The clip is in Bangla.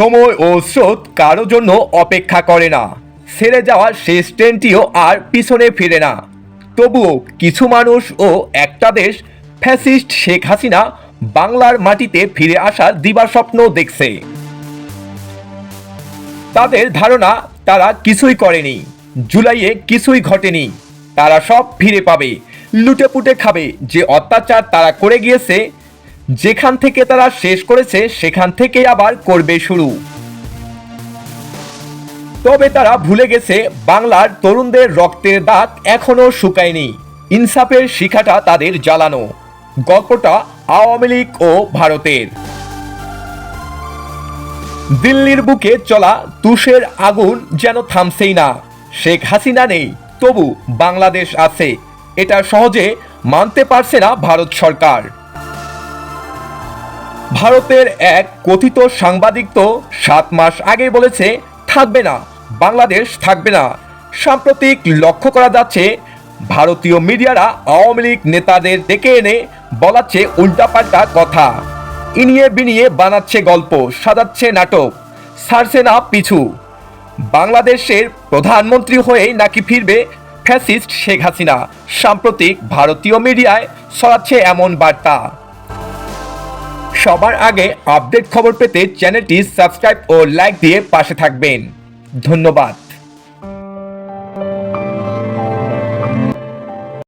সময় ও স্রোত কারও জন্য অপেক্ষা করে না। সেরে যাওয়া শেষ ট্রেনটিও আর পিছনে ফিরে না। তবুও কিছু মানুষ ও একটা দেশ, ফ্যাসিস্ট শেখ হাসিনা, বাংলার মাটিতে ফিরে আসার দিবাস্বপ্ন দেখছে। তাদের ধারণা, তারা কিছুই করেনি। জুলাইয়ে কিছুই ঘটেনি। তারা সব ফিরে পাবে। লুটেপুটে খাবে যে অত্যাচার তারা করে গিয়েছে যেখান থেকে তারা শেষ করেছে, সেখান থেকে আবার করবে শুরু। তবে তারা ভুলে গেছে, বাংলার তরুণদের রক্তের দাঁত এখনও শুকায়নি। ইনসাফের শিখাটা তাদের জ্বালানো। গল্পটা আওয়ামী লীগ ও ভারতের। দিল্লির বুকে চলা তুষের আগুন যেন থামছেই না। শেখ হাসিনা নেই, তবু বাংলাদেশ আছে। এটা সহজে মানতে পারছে না ভারত সরকার। ভারতের এক কথিত সাংবাদিক তো সাত মাস আগে বলেছে, থাকবে না, বাংলাদেশ থাকবে না। সাম্প্রতিক লক্ষ্য করা যাচ্ছে, ভারতীয় মিডিয়ারা আওয়ামী লীগ নেতাদের ডেকে এনে বলাচ্ছে উল্টাপাল্টা কথা। ইনিয়ে বিনিয়ে বানাচ্ছে গল্প, সাজাচ্ছে নাটক ছাড়ছে না পিছু। বাংলাদেশের প্রধানমন্ত্রী হয়েই নাকি ফিরবে ফ্যাসিস্ট শেখ হাসিনা? সাম্প্রতিক ভারতীয় মিডিয়ায় ছড়াচ্ছে এমন বার্তা। সবার আগে আপডেট খবর পেতে চ্যানেলটি সাবস্ক্রাইব ও লাইক দিয়ে পাশে থাকবেন। ধন্যবাদ।